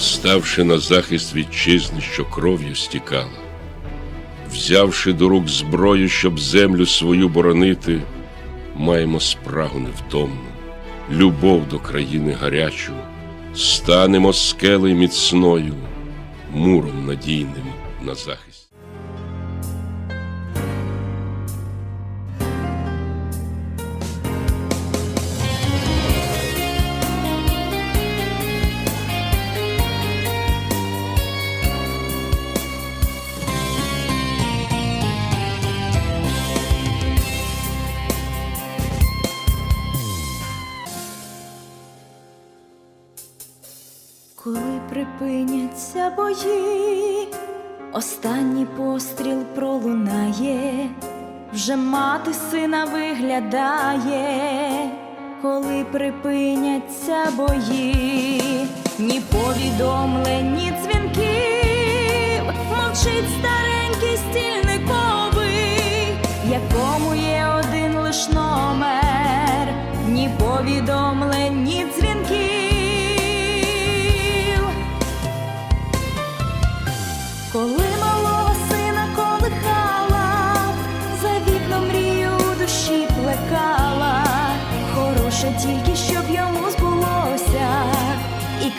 ставши на захист вітчизни, що кров'ю стікала, взявши до рук зброю, щоб землю свою боронити, маємо спрагу невтомну, любов до країни гарячу, станемо скелею міцною, муром надійним на захист. Коли припиняться бої, останній постріл пролунає, вже мати сина виглядає, коли припиняться бої, ні повідомлень, ні дзвінків, мовчить старенький стільниковий,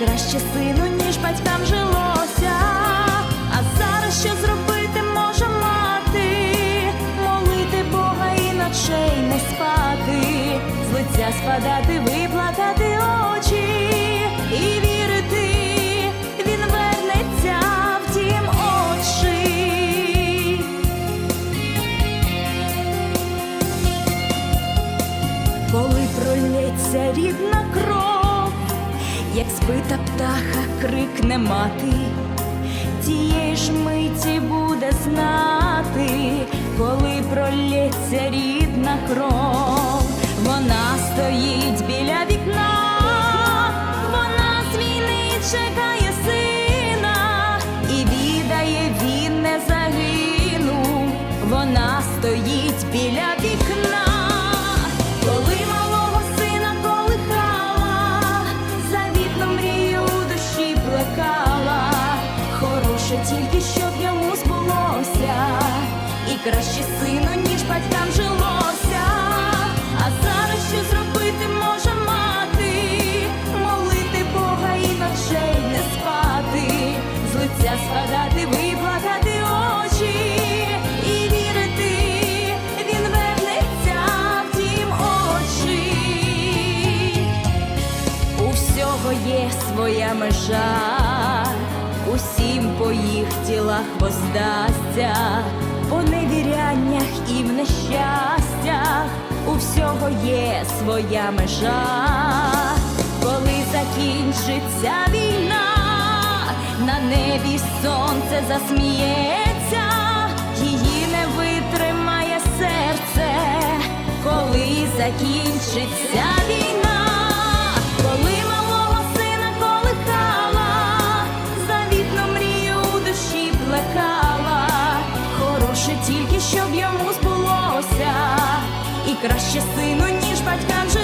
краще сину, ніж батькам жилося. А зараз що зробити може мати, молити Бога і ночей не спати, з лиця спадати, виплакати очі і вірити, він вернеться в дім очі. Коли пролється рідна кров, як збита птаха крикне мати, тієї ж миті буде знати, коли пролється рідна кров, вона стоїть біля вікна, вона з чекає сина, і відає, він не загинув, вона стоїть біля краще сину, ніж батькам жилося. А зараз що зробити може мати, молити Бога і ночей не спати, з лиця спадати, виплакати очі. І вірити, він вернеться в дім очі. У є своя межа, усім по їх тілах воздасться, по невіряннях і в нещастях, у всього є своя межа, коли закінчиться війна, на небі сонце засміється, її не витримає серце, коли закінчиться краще сину, ніж батькам.